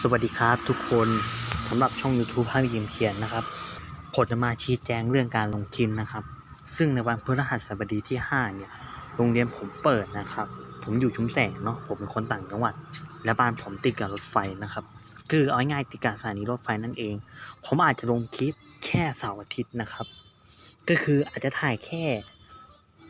สวัสดีครับทุกคนสำหรับช่อง YouTube ภาพยิมเขียนนะครับผมจะมาชี้แจงเรื่องการลงคินนะครับ ซึ่งในวันพฤหัสบดีที่ 5 เนี่ยโรงเรียนผมเปิดนะครับ ผมอยู่ชุมแสงเนาะผมเป็นคนต่างจังหวัด และบ้านผมติดกับรถไฟนะครับ คือเอาง่ายติดกับสถานีรถไฟนั่นเอง ผมอาจจะลงคลิปแค่เสาร์อาทิตย์นะครับ ก็คืออาจจะถ่ายแค่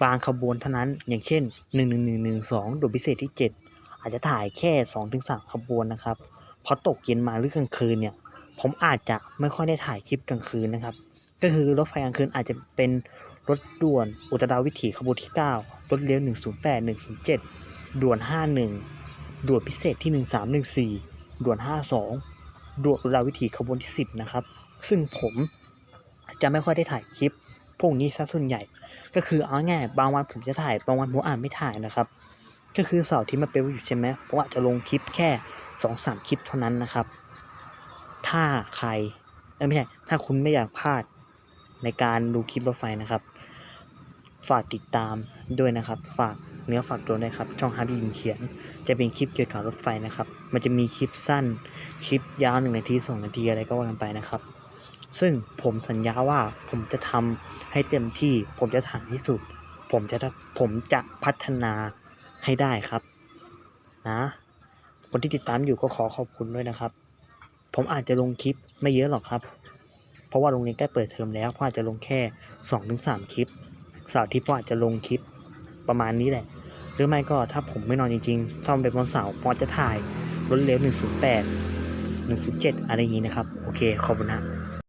บางขบวนเท่านั้น อย่างเช่น 1 1 1 1 2โดยพิเศษที่ 7 อาจจะถ่ายแค่ 2-3 ขบวนนะครับ พอตกเย็นมาหรือกลางคืนเนี่ยผมอาจจะไม่ค่อยได้ถ่ายคลิปกลางคืนนะครับ ก็คือรถไฟกลางคืนอาจจะเป็นรถด่วนอุตราวิถีขบวนที่ 9 รถเลี้ยว 108 107 ด่วน 51 ด่วนพิเศษที่ 1314 ด่วน 52 ด่วนอุตราวิถีขบวนที่ 10 นะครับ ซึ่งผมจะไม่ค่อยได้ถ่ายคลิปพวกนี้ซะส่วนใหญ่ ก็คือเอาง่ายบางวันผมจะถ่ายบางวันผมอ่าจไม่ถ่ายนะครับ ก็คือเสาร์ที่มาเป็นวันหยุดใช่ไหมผมอาจจะลงคลิปแค่สองสามคลิปเท่านั้นนะครับ ถ้าใครไม่ใช่ถ้าคุณไม่อยากพลาดในการดูคลิปรถไฟนะครับ ฝากติดตามด้วยนะครับ ฝากเนื้อฝากตัวด้วยครับ ช่องฮาร์ดยิมเขียน จะเป็นคลิปเกี่ยวกับรถไฟนะครับ มันจะมีคลิปสั้น คลิปยาวหนึ่งนาทีสองนาทีอะไรก็ว่ากันไปนะครับ ซึ่งผมสัญญาว่าผมจะทำให้เต็มที่ ผมจะถ่ายที่สุด ผมจะผมจะพัฒนา ให้ได้ครับนะคนที่ติดตามอยู่ก็ขอขอบคุณด้วยนะครับ ผมอาจจะลงคลิปไม่เยอะหรอกครับ เพราะว่าโรงเรียนใกล้เปิดเทอมแล้วผมอาจจะลงแค่สองถึงสามคลิปเสาร์อาที่ผมอาจจะลงคลิปประมาณนี้แหละ หรือไม่ก็ถ้าผมไม่นอนจริงๆถ้าเป็นวันเสาร์ผมอจะถ่ายรถเร็ว108 107 อะไรอย่างนี้นะครับ โอเค ขอบคุณฮะ